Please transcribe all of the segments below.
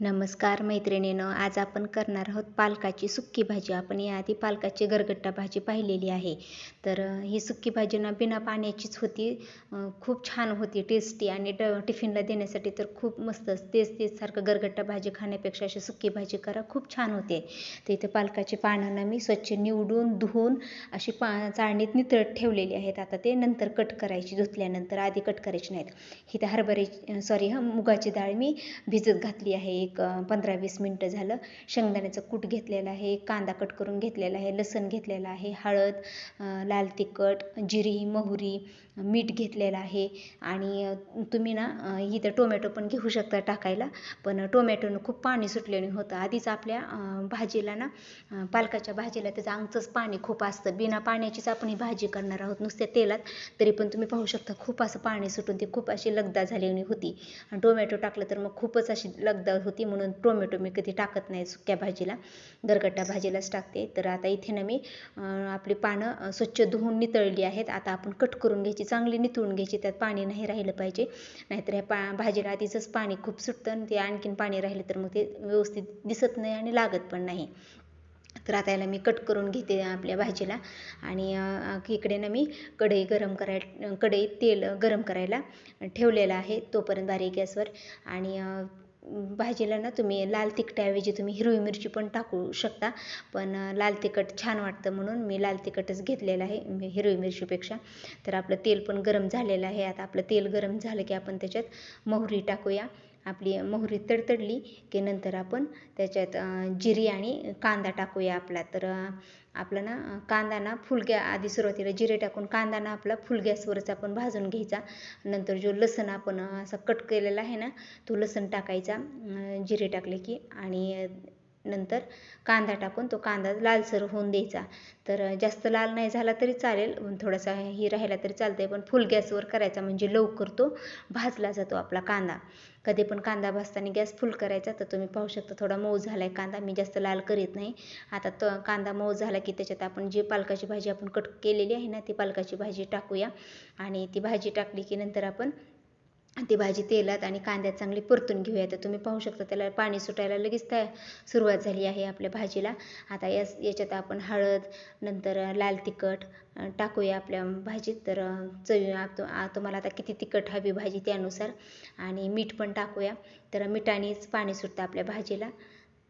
नमस्कार मैत्रिणीनं आज आपण करणार आहोत पालकाची सुक्की भाजी. आपण याआधी पालकाची गरगट्टा भाजी पाहिलेली आहे. तर ही सुक्की भाजी ना बिना पाण्याचीच होती. खूप छान होती टेस्टी आणि ड टिफिनला देण्यासाठी तर खूप मस्त तेच तेच सारखं गरगट्टा भाजी खाण्यापेक्षा अशी सुक्की भाजी करा खूप छान होते. तर इथे पालकाची पानं ना मी स्वच्छ निवडून धुवून अशी पा चाळणीत नितळत ठेवलेली आहेत. आता ते नंतर कट करायची धुतल्यानंतर आधी कट करायची नाहीत. इथे हरभरे सॉरी हा मुगाची डाळ मी भिजत घातली आहे. एक पंधरा वीस मिनटं झालं. शेंगदाण्याचं कूट घेतलेलं आहे कांदा कट करून घेतलेला आहे लसूण घेतलेलं आहे हळद लाल तिखट जिरी मोहरी मीठ घेतलेलं आहे. आणि तुम्ही ना इथं टोमॅटो पण घेऊ शकता टाकायला. पण टोमॅटोनं खूप पाणी सुटलेलं होतं. आधीच आपल्या भाजीला ना पालकाच्या भाजीला त्याचं अंगचंच पाणी खूप असतं. बिना पाण्याचीच आपण ही भाजी करणार आहोत नुसत्या तेलात तरी पण तुम्ही पाहू शकता खूप असं पाणी सुटून ती खूप अशी लगदा झालेली होती. आणि टोमॅटो टाकलं तर मग खूपच अशी लगदा होती म्हणून टोमॅटो मी कधी टाकत नाही सुक्या भाजीला. गरगट्टा भाजीलाच टाकते. तर आता इथे ना मी आपली पानं स्वच्छ धुवून नितळली आहेत. आता आपण कट करून घ्यायची चांगली नितळून घ्यायची त्यात पाणी नाही राहिलं पाहिजे. नाहीतर ह्या पा भाजीला आधीचंच पाणी खूप सुटतं आणि ते आणखीन पाणी राहिलं तर मग ते व्यवस्थित दिसत नाही आणि लागत पण नाही. तर आता याला मी कट करून घेते आपल्या भाजीला. आणि इकडे ना मी कढई गरम कराय कढईत तेल गरम करायला ठेवलेलं आहे तोपर्यंत बारीक गॅसवर. आणि भाजीला ना तुम्ही लाल तिखटाऐवजी तुम्ही हिरवी मिरची पण टाकू शकता. पण लाल तिखट छान वाटतं म्हणून मी लाल तिखटच घेतलेलं आहे हिरवी मिरचीपेक्षा. तर आपलं तेल पण गरम झालेलं आहे. आता आपलं तेल गरम झालं की आपण त्याच्यात मोहरी टाकूया. आपली मोहरी तडतडली की नंतर आपण त्याच्यात जिरी आणि कांदा टाकूया आपला. तर आपला ना कांदा ना फुल गॅ आधी सुरुवातीला जिरे टाकून कांदा ना आपला फुल गॅसवरच आपण भाजून घ्यायचा. नंतर जो लसण आपण असा कट केलेला आहे ना तो लसण टाकायचा. जिरे टाकले की आणि नंतर कांदा टाकून तो कांदा लालसर होऊन द्यायचा. तर जास्त लाल नाही झाला तरी चालेल थोडासा ही राहिला तरी चालतंय पण फुल गॅसवर करायचा म्हणजे लवकर तो भाजला जातो आपला कांदा. कधी पण कांदा भाजताना गॅस फुल करायचा तर तुम्ही पाहू शकता थोडा मऊ झाला आहे कांदा मी जास्त लाल करीत नाही. आता तो कांदा मऊ झाला की त्याच्यात आपण जी पालकाची भाजी आपण कट केलेली आहे ना ती पालकाची भाजी टाकूया. आणि ती भाजी टाकली की नंतर आपण ती भाजी तेलात आणि कांद्यात चांगली परतून घेऊया. तर तुम्ही पाहू शकता त्याला पाणी सुटायला लगेच त्या सुरुवात झाली आहे आपल्या भाजीला. आता यास याच्यात आपण हळद नंतर लाल तिखट टाकूया आपल्या भाजीत. तर चवी तु- तुम्हाला आता किती तिखट हवी भाजी त्यानुसार. आणि मीठ पण टाकूया. तर मिठानेच पाणी सुटतं आपल्या भाजीला.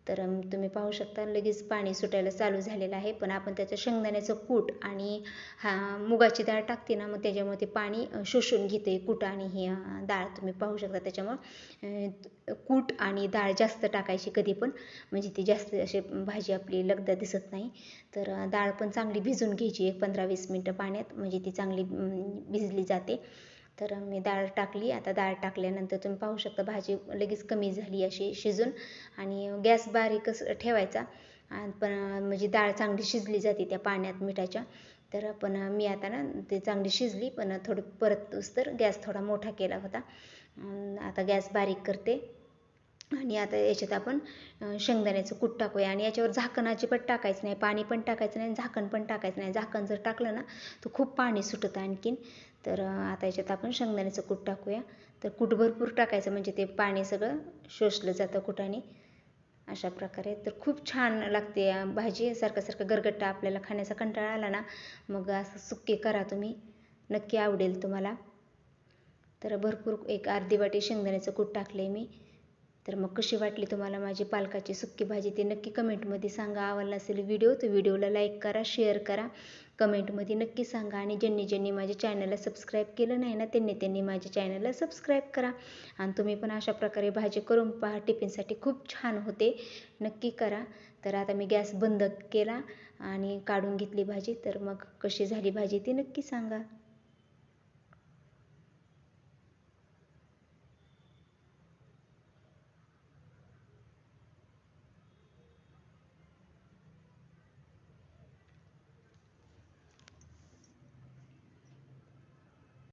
तर तुम्ही पाहू शकता लगेच पाणी सुटायला चालू झालेलं आहे. पण आपण त्याचं शेंगदाण्याचं कूट आणि हा मुगाची डाळ टाकते ना मग त्याच्यामुळे ते पाणी शोषून घेते. कूट आणि ही डाळ तुम्ही पाहू शकता. त्याच्यामुळं कूट आणि डाळ जास्त टाकायची कधी पण. म्हणजे ती जास्त अशी भाजी आपली लगदा दिसत नाही. तर डाळ पण चांगली भिजून घ्यायची एक पंधरा वीस मिनटं पाण्यात. म्हणजे ती चांगली भिजली जाते. तर मी डाळ टाकली. आता डाळ टाकल्यानंतर तुम्ही पाहू शकता भाजी लगेच कमी झाली अशी शिजून आणि गॅस बारीकच ठेवायचा. आणि पण म्हणजे डाळ चांगली शिजली जाते त्या पाण्यात मिठाच्या. तर पण मी आता ना ते चांगली शिजली पण थोडं परत तर गॅस थोडा मोठा केला होता. आता गॅस बारीक करते. आणि आता याच्यात आपण शेंगदाण्याचं कूट टाकूया आणि याच्यावर झाकण अजिबात टाकायचं नाही पाणी पण टाकायचं नाही झाकण पण टाकायचं नाही. झाकण जर टाकलं ना तर खूप पाणी सुटतं आणखीन. तर आता याच्यात आपण शेंगदाण्याचं कूट टाकूया. तर कूट भरपूर टाकायचं म्हणजे ते पाणी सगळं शोषलं जातं कुटाने. अशा प्रकारे. तर खूप छान लागते भाजी. सारखं सारखं गरगट्टा आपल्याला खाण्याचा कंटाळा आला ना मग असं सुक्के करा तुम्ही. नक्की आवडेल तुम्हाला. तर भरपूर एक अर्धी वाटी शेंगदाण्याचं कूट टाकले मी. तर मग कशी वाटली तुम्हाला माझी पालकाची सुक्की भाजी ते नक्की कमेंटमध्ये सांगा. आवडला असेल व्हिडिओ तर व्हिडिओला लाईक करा शेअर करा. कमेंटमध्ये नक्की सांगा आणि ज्यांनी ज्यांनी माझ्या चॅनलला सबस्क्राईब केलं नाही ना त्यांनी त्यांनी माझ्या चॅनलला सबस्क्राईब करा. आणि तुम्ही पण अशा प्रकारे भाजी करून पहा. टिफिनसाठी खूप छान होते. नक्की करा. तर आता मी गॅस बंद केला आणि काढून घेतली भाजी. तर मग कशी झाली भाजी ती नक्की सांगा.